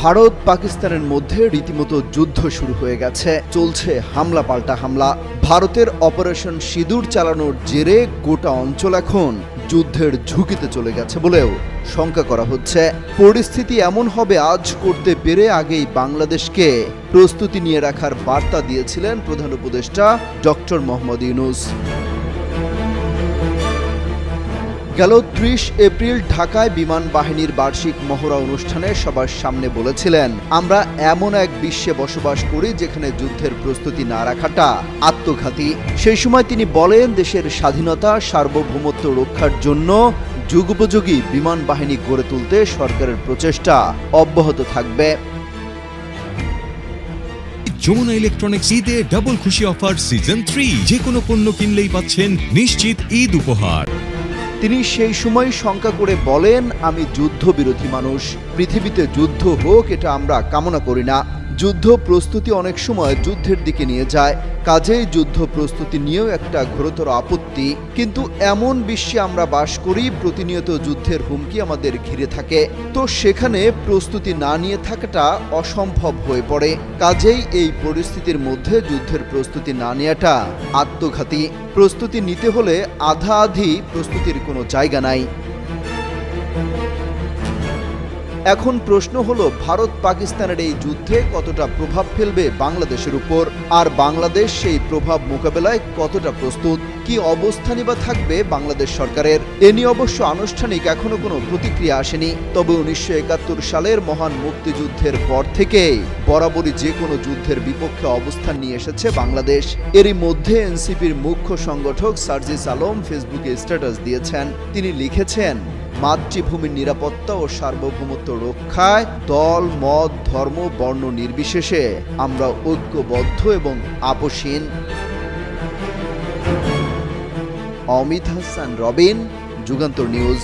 ভারত পাকিস্তানের মধ্যে রীতিমতো যুদ্ধ শুরু হয়ে গেছে। চলছে হামলা পাল্টা হামলা। ভারতের অপারেশন সিঁদুর চালানোর জেরে গোটা অঞ্চল এখন যুদ্ধের ঝুঁকিতে চলে গেছে বলেও শঙ্কা করা হচ্ছে। পরিস্থিতি এমন হবে আজ করতে পেরে আগেই বাংলাদেশকে প্রস্তুতি নিয়ে রাখার বার্তা দিয়েছিলেন প্রধান উপদেষ্টা ডক্টর মোহাম্মদ ইউনুস। গেল ত্রিশ এপ্রিল ঢাকায় বিমান বাহিনীর বার্ষিক মহড়া অনুষ্ঠানে সবার সামনে বলেছিলেন, আমরা এমন এক বিশ্বে বসবাস করি যেখানে যুদ্ধের প্রস্তুতি না রাখাটা আত্মঘাতী। সেই সময় তিনি বলেন, দেশের স্বাধীনতা, সার্বভৌমত্ব রক্ষার জন্য যুগোপযোগী বিমান বাহিনী গড়ে তুলতে সরকারের প্রচেষ্টা অব্যাহত থাকবে। যমুনা ইলেকট্রনিক্স ঈদে ডাবল খুশি অফার সিজন থ্রি। যে কোনো পণ্য কিনলেই পাচ্ছেন নিশ্চিত ঈদ উপহার। তিনি সেই সময় শঙ্কা করে বলেন, আমি যুদ্ধবিরোধী মানুষ। পৃথিবীতে যুদ্ধ হোক, এটা আমরা কামনা করি না। যুদ্ধ প্রস্তুতি অনেক সময় যুদ্ধের দিকে নিয়ে যায়। কাজেই যুদ্ধ প্রস্তুতি নিয়েও একটা ঘোরতর আপত্তি। কিন্তু এমন বিশ্বে আমরা বাস করি, প্রতিনিয়ত যুদ্ধের হুমকি আমাদের ঘিরে থাকে। তো সেখানে প্রস্তুতি না নিয়ে থাকাটা অসম্ভব হয়ে পড়ে। কাজেই এই পরিস্থিতির মধ্যে যুদ্ধের প্রস্তুতি না নেওয়াটা আত্মঘাতী। প্রস্তুতি নিতে হলে আধা আধি প্রস্তুতির কোনো জায়গা নাই। এখন প্রশ্ন হলো, ভারত পাকিস্তানের এই যুদ্ধে কতটা প্রভাব ফেলবে বাংলাদেশের উপর? আর বাংলাদেশ সেই প্রভাব মোকাবেলায় কতটা প্রস্তুত? কি অবস্থানই বা থাকবে বাংলাদেশ সরকারের? এ নিয়ে অবশ্য আনুষ্ঠানিক এখনও কোনো প্রতিক্রিয়া আসেনি। তবে উনিশশো একাত্তর সালের মহান মুক্তিযুদ্ধের পর থেকে বরাবরই যে কোনো যুদ্ধের বিপক্ষে অবস্থান নিয়ে এসেছে বাংলাদেশ। এরই মধ্যে এনসিপির মুখ্য সংগঠক সার্জিস আলম ফেসবুকে স্ট্যাটাস দিয়েছেন। তিনি লিখেছেন মাতৃভূমির নিরাপত্তা ও সার্বভৌমত্ব রক্ষায় দল, মত, ধর্ম, বর্ণ নির্বিশেষে আমরা ঐক্যবদ্ধ এবং আপোষহীন। অমিত হাসান, রবিন, যুগান্তর নিউজ।